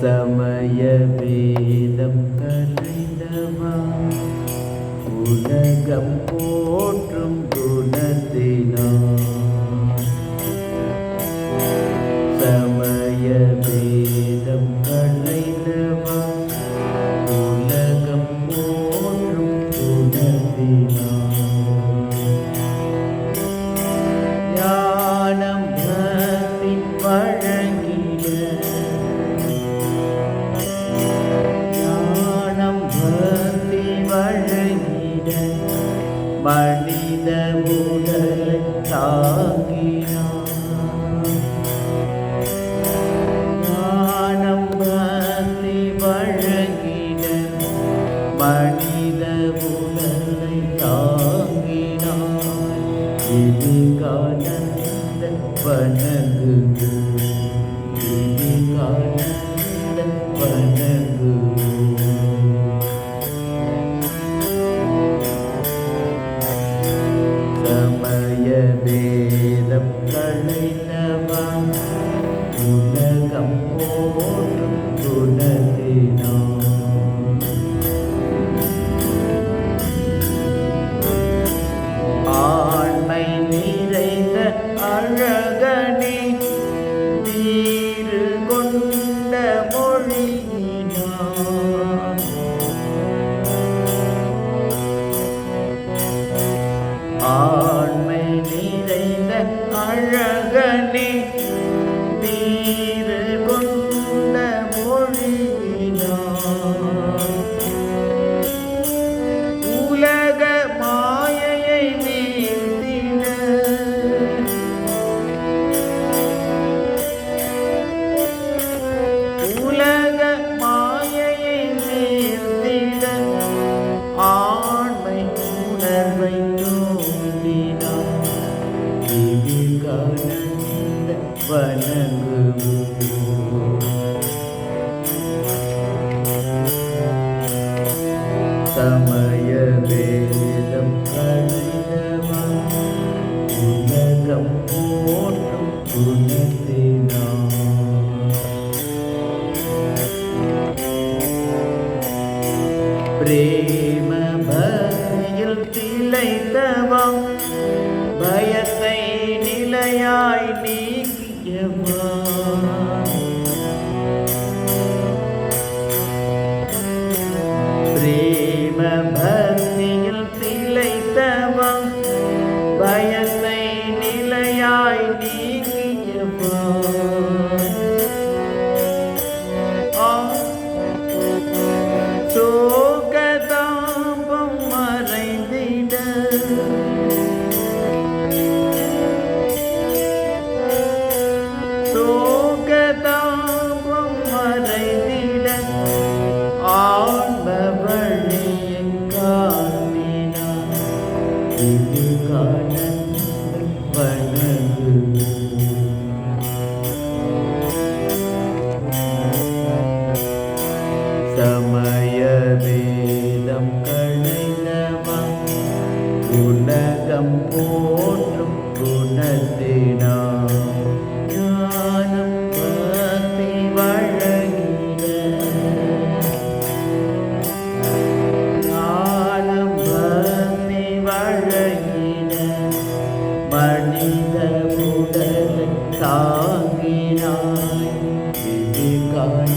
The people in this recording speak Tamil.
சமய வேதம் கலைந்தவா உலகம் போற்றும் குணத்தினார் சமய வேதம் கலைந்தவா உலகம் போற்றும் குணத்தினார் மனித உடலை தாங்கினார். ஞானம் பக்தி வழங்கிட மனித உடலை தாங்கினார். இது காணந்த வணங்கு. இது காணந்த வணங்கு. சமய வேதம் களைந்தவா பயத்தை நிலையாய் உலகம் போற்றும் குணத்தினார் ஞானம் பக்தி வழங்கிட ஞானம் பக்தி வழங்கிட மனித உடலை தாங்கினாய். இது காண